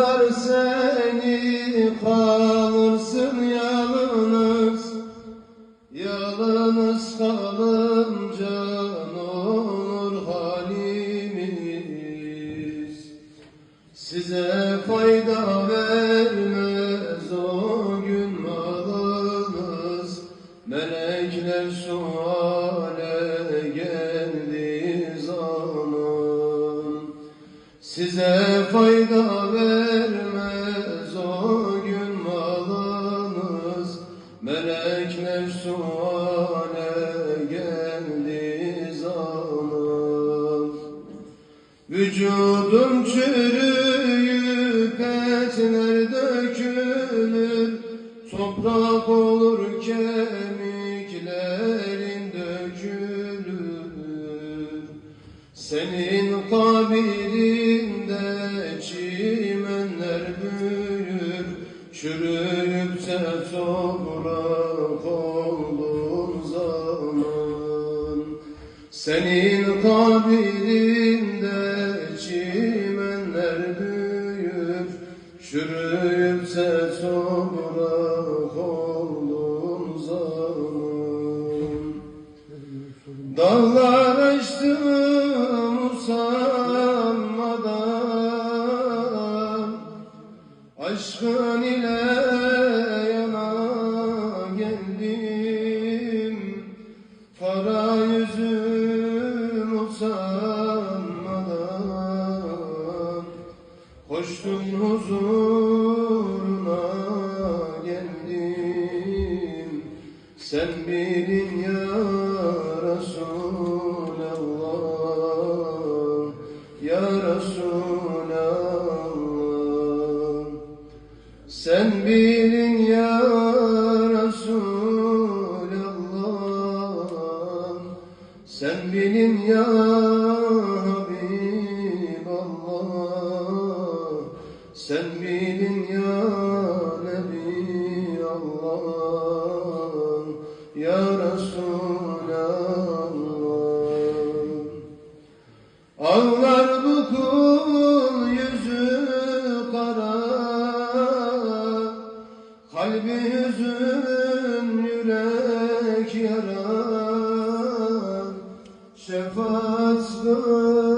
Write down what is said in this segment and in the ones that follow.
Yollar seni kalırsın yalnız. Yalnız kalınca olur halimiz. Size fayda vermez o gün malınız. Melekler suale Size fayda vermez o gün malınız Melekler suale geldiği zaman Vücudum çürüyüp etler dökülür. Toprak olur kemiklerin dökülür. Senin kabirinde senin kabirinde çimenler büyür Çürüyüp de toprak olduğun zaman Dağlar açtım usanmadan Aşkın ile yana geldim Koştum huzuruna geldim. Sen bilin ya Resulallah? Ya Resulallah. Sen bilin ya Resulallah? Sen bilin ya Ağlar bu kul yüzü kara Kalbi hüzün yürek yara. Şefaat kıl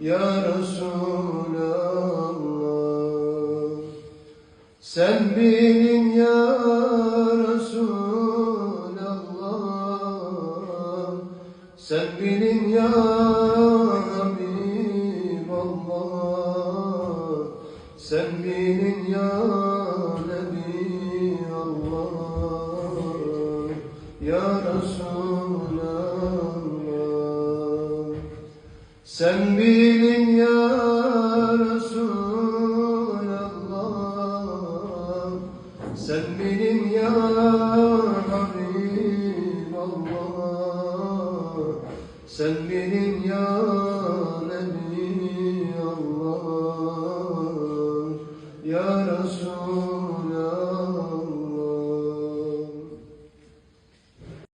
Ya Resulallah Sen benim ya Resulallah Sen benim ya Habiballah Sen benim ya Nebi Allah Ya Resulallah Sen bilin ya Resulallah. Sen bilin ya Habiballah. Sen bilin ya Nebi Allah Ya